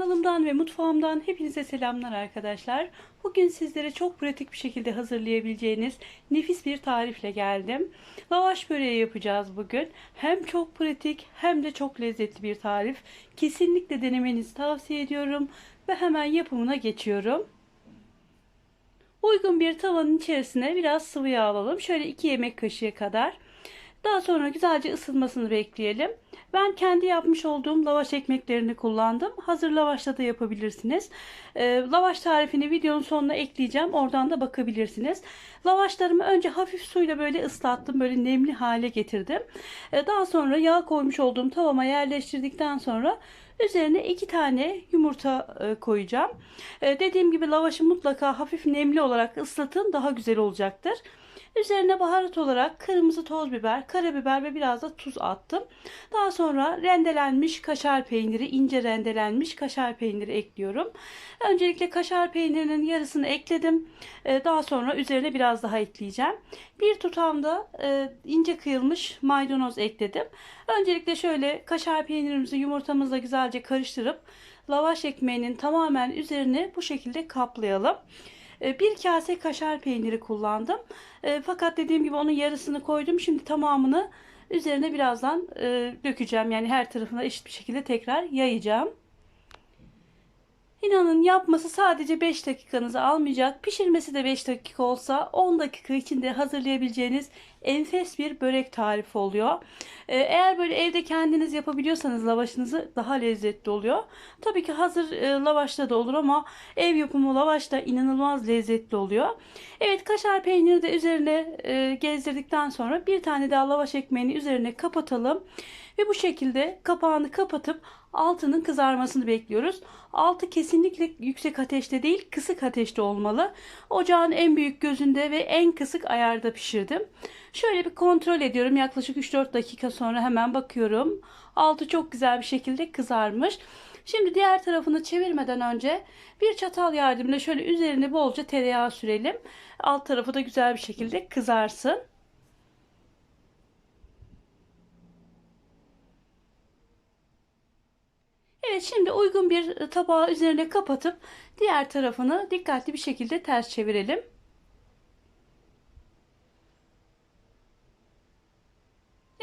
Kanalımdan ve mutfağımdan hepinize selamlar arkadaşlar. Bugün sizlere çok pratik bir şekilde hazırlayabileceğiniz nefis bir tarifle geldim. Lavaş böreği yapacağız bugün. Hem çok pratik hem de çok lezzetli bir tarif. Kesinlikle denemenizi tavsiye ediyorum ve hemen yapımına geçiyorum. Uygun bir tavanın içerisine biraz sıvı yağ alalım. Şöyle 2 yemek kaşığı kadar. Daha sonra güzelce ısınmasını bekleyelim. Ben kendi yapmış olduğum lavaş ekmeklerini kullandım. Hazır lavaşla da yapabilirsiniz. Ee, lavaş tarifini videonun sonuna ekleyeceğim. Oradan da bakabilirsiniz. Lavaşlarımı önce hafif suyla böyle ıslattım. Böyle nemli hale getirdim. Ee, daha sonra yağ koymuş olduğum tavama yerleştirdikten sonra Üzerine iki tane yumurta e, koyacağım. E, dediğim gibi lavaşı mutlaka hafif nemli olarak ıslatın daha güzel olacaktır. Üzerine baharat olarak kırmızı toz biber, karabiber ve biraz da tuz attım. Daha sonra rendelenmiş kaşar peyniri, ince rendelenmiş kaşar peyniri ekliyorum. Öncelikle kaşar peynirinin yarısını ekledim. Ee, daha sonra üzerine biraz daha ekleyeceğim. Bir tutamda e, ince kıyılmış maydanoz ekledim. Öncelikle şöyle kaşar peynirimizi yumurtamızla güzelce karıştırıp lavaş ekmeğinin tamamen üzerine bu şekilde kaplayalım. E, bir kase kaşar peyniri kullandım. E, fakat dediğim gibi onun yarısını koydum. Şimdi tamamını üzerine birazdan e, dökeceğim. Yani her tarafına eşit bir şekilde tekrar yayacağım. İnanın yapması sadece 5 dakikanızı almayacak. Pişirmesi de 5 dakika olsa 10 dakika içinde hazırlayabileceğiniz enfes bir börek tarifi oluyor. Ee, eğer böyle evde kendiniz yapabiliyorsanız lavaşınızı daha lezzetli oluyor. Tabii ki hazır e, da olur ama ev yapımı lavaş da inanılmaz lezzetli oluyor. Evet kaşar peyniri de üzerine e, gezdirdikten sonra bir tane daha lavaş ekmeğini üzerine kapatalım. Ve bu şekilde kapağını kapatıp altının kızarmasını bekliyoruz. Altı kesinlikle yüksek ateşte değil kısık ateşte olmalı. Ocağın en büyük gözünde ve en kısık ayarda pişirdim. Şöyle bir kontrol ediyorum. Yaklaşık 3-4 dakika sonra hemen bakıyorum. Altı çok güzel bir şekilde kızarmış. Şimdi diğer tarafını çevirmeden önce bir çatal yardımıyla şöyle üzerine bolca tereyağı sürelim. Alt tarafı da güzel bir şekilde kızarsın. Evet şimdi uygun bir tabağı üzerine kapatıp diğer tarafını dikkatli bir şekilde ters çevirelim.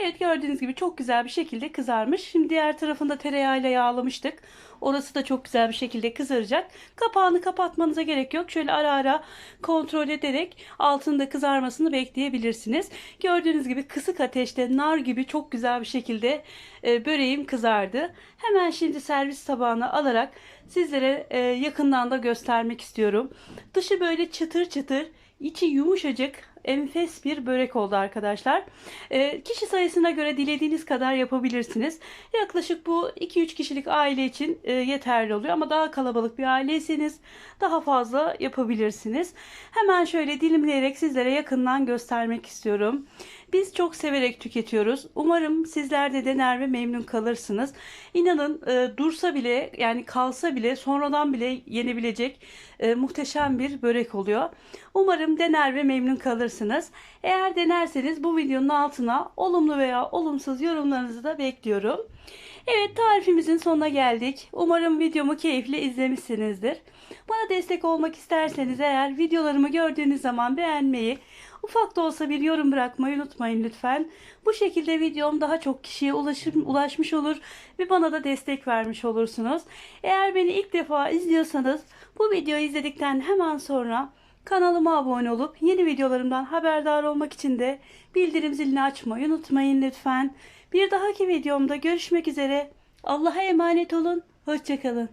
Evet gördüğünüz gibi çok güzel bir şekilde kızarmış. Şimdi diğer tarafında tereyağıyla yağlamıştık. Orası da çok güzel bir şekilde kızaracak. Kapağını kapatmanıza gerek yok. Şöyle ara ara kontrol ederek altında kızarmasını bekleyebilirsiniz. Gördüğünüz gibi kısık ateşte nar gibi çok güzel bir şekilde e, böreğim kızardı. Hemen şimdi servis tabağına alarak sizlere e, yakından da göstermek istiyorum. Dışı böyle çıtır çıtır, içi yumuşacık, enfes bir börek oldu arkadaşlar. E, kişi sayısına göre dilediğiniz kadar yapabilirsiniz. Yaklaşık bu 2-3 kişilik aile için e, yeterli oluyor ama daha kalabalık bir aileyseniz daha fazla yapabilirsiniz. Hemen şöyle dilimleyerek sizlere yakından göstermek istiyorum. Biz çok severek tüketiyoruz. Umarım sizler de dener ve memnun kalırsınız. İnanın e, dursa bile yani kalsa bile sonradan bile yenebilecek e, muhteşem bir börek oluyor. Umarım dener ve memnun kalırsınız. Eğer denerseniz bu videonun altına olumlu veya olumsuz yorumlarınızı da bekliyorum. Evet tarifimizin sonuna geldik. Umarım videomu keyifle izlemişsinizdir. Bana destek olmak isterseniz eğer videolarımı gördüğünüz zaman beğenmeyi, ufak da olsa bir yorum bırakmayı unutmayın lütfen. Bu şekilde videom daha çok kişiye ulaşmış olur ve bana da destek vermiş olursunuz. Eğer beni ilk defa izliyorsanız bu videoyu izledikten hemen sonra kanalıma abone olup yeni videolarımdan haberdar olmak için de bildirim zilini açmayı unutmayın lütfen. Bir dahaki videomda görüşmek üzere. Allah'a emanet olun. Hoşçakalın.